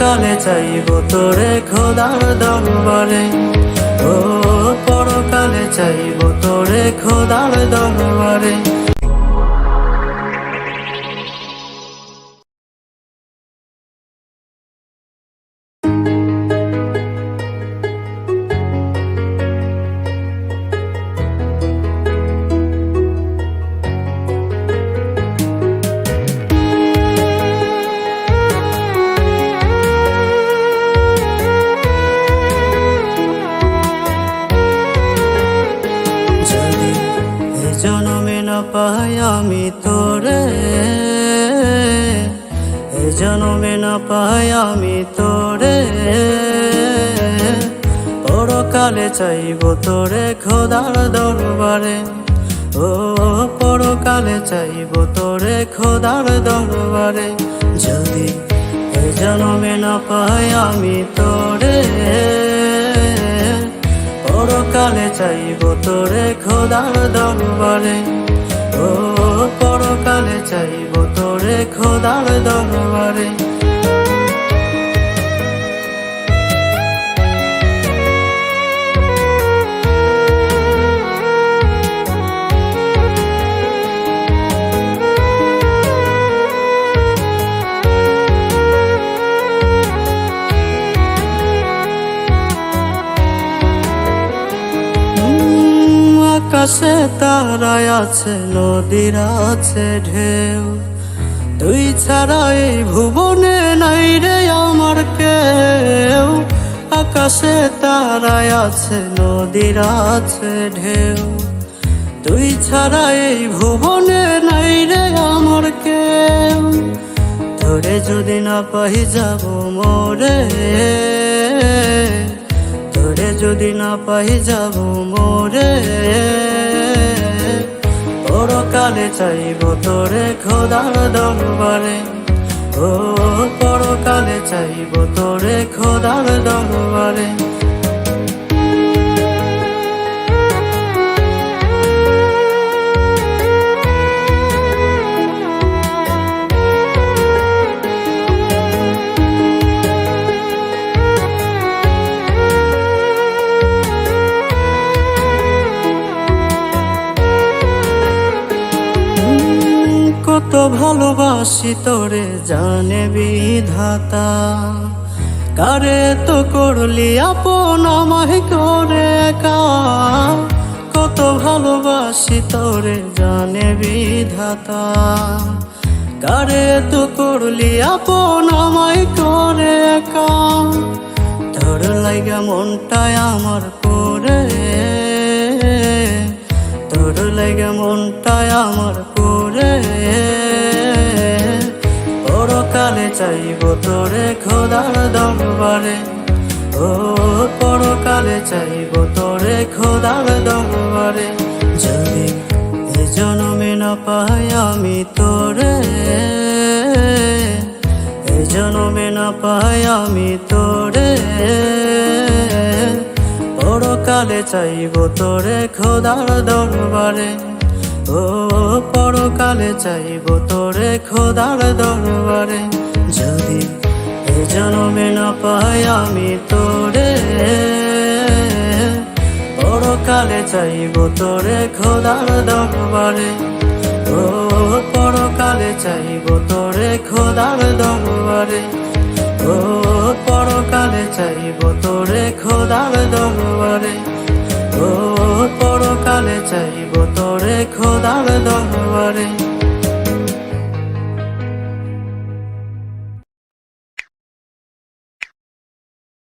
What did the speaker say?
পরকালে চাইব তোরে খোদার দরবারে। ও পরকালে চাইব তোরে খোদার দরবারে। পাই আমি তোরে। এ জনমে না পাই আমি তোরে। পরকালে চাইব তোরে খোদার দরবারে। ও, পরকালে চাইব তোরে খোদার দরবারে। যদি এ জনমে না পাই আমি তোরে। পরকালে চাইব তোরে খোদার দরবারে। পরকালে চাইব তোরে খোদার দরবারে। আকাশে তারায় আছে, নদীর আছে ঢেউ। তুই ছাড়া এই ভুবনে নাই রে আমার কেউ। আকাশে তারায় আছে, নদীর আছে ঢেউ। তুই ছাড়া এই ভুবনে নাই রে আমার কেউ। তোরে যদি না পাই যাব মোরে। যদি না পাই যাব মোরে পরকালে চাইব তোরে খোদার দরবারে। ও, পরকালে চাইব তোরে খোদার দরবারে। কত ভালোবাসি তোরে জানে বিধাতা। কারে তো করলি আপন আমায় করে কত ভালোবাসি তোরে জানে বিধাতা। কারে তো করলি আপন আমায় করে তোর লাগা মনটায় আমার পরে তোর লাগে মনটায় আমার পরে পরকালে চাইব তোরে খোদার দরবারে। ও, পরকালে চাইব তোরে খোদার দরবারে। যদি এ জনমে না পাই আমি তোরে, এ জনমে না পাই আমি তোরে। পরকালে চাইব তোরে খোদার দরবারে। ও পরকালে চাইব তোরে খোদার দরবারে। যদি এ জনমে না পাই আমি তোরে। পরকালে চাইব তোরে খোদার দরবারে। ও পরকালে চাইব তোরে খোদার দরবারে। ও পরকালে চাইব তোরে খোদার দরবারে। ও পরকালে চাইব দরবারে